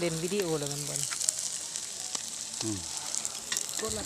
เล่นวิดีโอแล้วมันบนอืมกดละ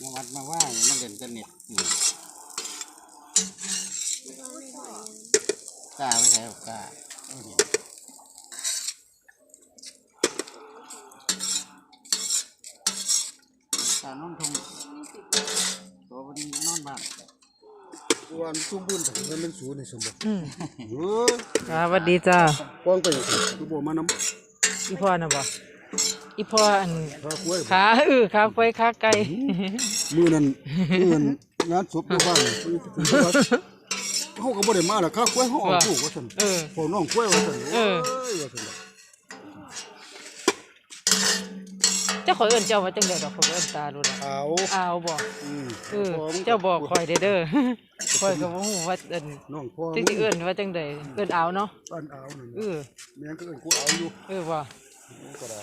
มาวัดมาว่ามันเล่นแต่เน็ตอืมกล้าไม่ใช่หรอกกล้าเอาเห็นกล้านอนทงตัวมันนอนบ้านวันชุ่มบุญแต่มันเป็นศูนย์ในสมบัติอืมเอออ่าสวัสดีจ้าป้องไปคือบ่มาน้อีพ่อน่ะบ่ อีพ่ออันำข้าวกล้วยขาเออขาควายขาไก่มือนั้นมือนั้นงานศพอยู่บ้านเขาก็บ่ได้มาแล้วข้าวกล้วยเขาออกลูกว่าซั่นเออพอน้องกล้วยว่าซั่นเออโยว่าซั่นเจ้าขอยเอิ้นเจ้าว่าจังได๋ดอกขอยเอิ้นตาดูล่ะเอาอ้าวบ่อืมเออเจ้าบอกข่อยเด้อเด้อข่อยก็บ่ฮู้ว่าเอิ้นน้องพ่อจังสิเอิ้นว่าจังได๋เอิ้นอ้าวเนาะบ้านเอานั่นเออแม่นก็เอิ้นกูเอาอยู่เออว่าก็ได้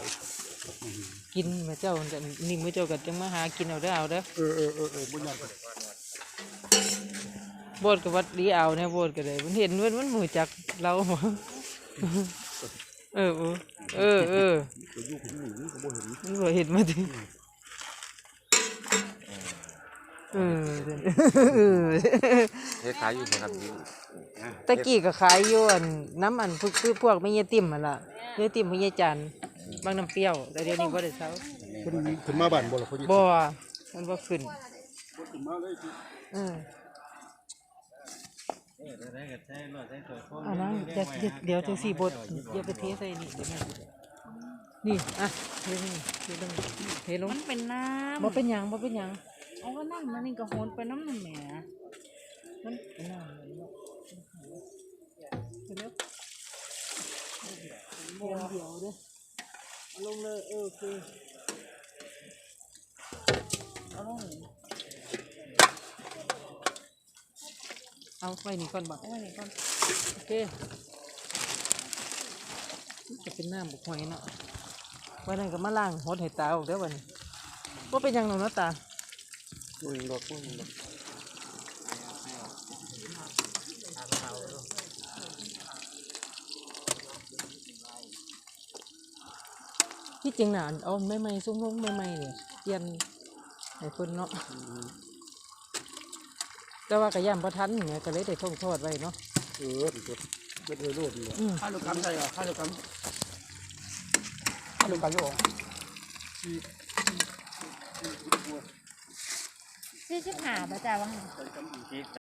กินมาเจ้าแต่นี่มื้อเจ้าก็จังมาหากินเอาเด้อเอาเด้อเออเออเออเออบ่ยากโบดก็วัดดีเอาเนี่ยโบดก็ได้มันเห็นมันมันมือจักเราบ่เออเออเออก็อยู่ของนี่ก็บ่เห็นมันบ่เห็นมาดิเออเออเฮ็ดขายอยู่นะครับนี่ตะกี้ก็ขายอยู่อันน้ำอันพวกคือพวกไม่เยติ่มหั่นล่ะเยติ่มไม่เยจันทร์ บางน้ำเปรี้ยวแต่เดี๋ยวนี้บ่ได้เซาเพิ่นขึ้นมาบ้านบ่ล่ะพ่อจิบ่มันบ่ขึ้นขึ้นมาเลยสิเอออันนั้นจะจะเดี๋ยวจังสี่บดอย่าไปเทใส่นี่เดี๋ยวแม่นี่อะเทลงเทลงเทลงมันเป็นน้บ่เป็นหยังบ่เป็นหยังำเอาก็น้ำมันนี่ก็โหนไปน้ำหนึ่งแหมมันเป็นน้ำเลยเนาะเดี๋ยวเดี๋ยวเดี๋ยวเดี๋ยวเด้อเอาล งเลยเออโอเคเอาลงเอาไว้นี่ก่อนบ่เอาไว้นี่ก่อนโอเคจะเป็นน้ำบุกหอยเนาะวันนั้นก็มาล้างหดให้ตาออกเด้อวันนี้ว่าเป็นหยังหนูเนาะตาโอ้ยดอกโอ้ยดอก ที่จริงน่ะเอาไม่ไม่ๆซุ้มลงไม่ไม่ๆเนี่ยเปลี่ยนให้เพิ่นเนาะแต่ว่ากระยำพอทันเนี่ยก็เลยได้ท่องทอดไว้เนาะเออมันก็เป็นเรื่อยๆนี่แหละอืมข้าวลูกกันใช่อะข้าวลูกกันข้าวลูกกันอยู่สี่สิบห้าบาทจ้าว่า